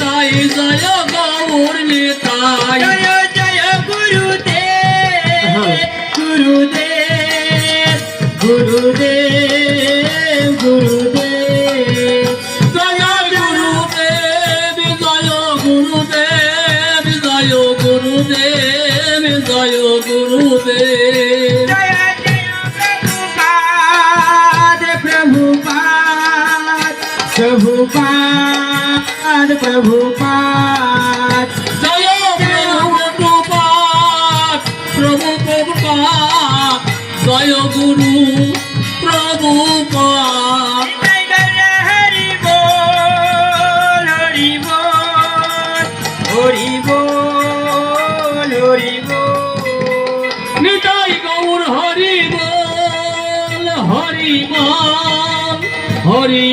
নিতাই জয় গৌর নিতাই। জয় জয় গুরুদেব গুরুদেব গুরুদেব গুরুদেব। জয় গুরুদেব জয় গুরুদেব জয় গুরুদেব জয় গুরুদেব। প্রভুপাত প্রভু প্রভুপাত জয় গুরু বল হরি হরি নিতাই গৌর হরি হরি হরি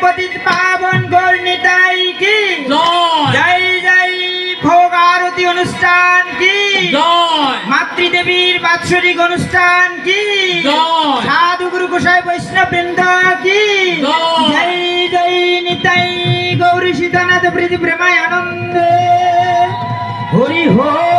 পতিত পাবন গৌর নিতাই কি? জয়। জয় ভোগ আরতি অনুষ্ঠান কি? জয়। মাতৃদেবীর বাৎসরিক অনুষ্ঠান কি? জয়। সাধু গুরু গোসাই বৈষ্ণব বৃন্দ কি? জয়। জয় নিতাই গৌরী সীতানাথ প্রীতি প্রেমায় আনন্দ। হরি। হরি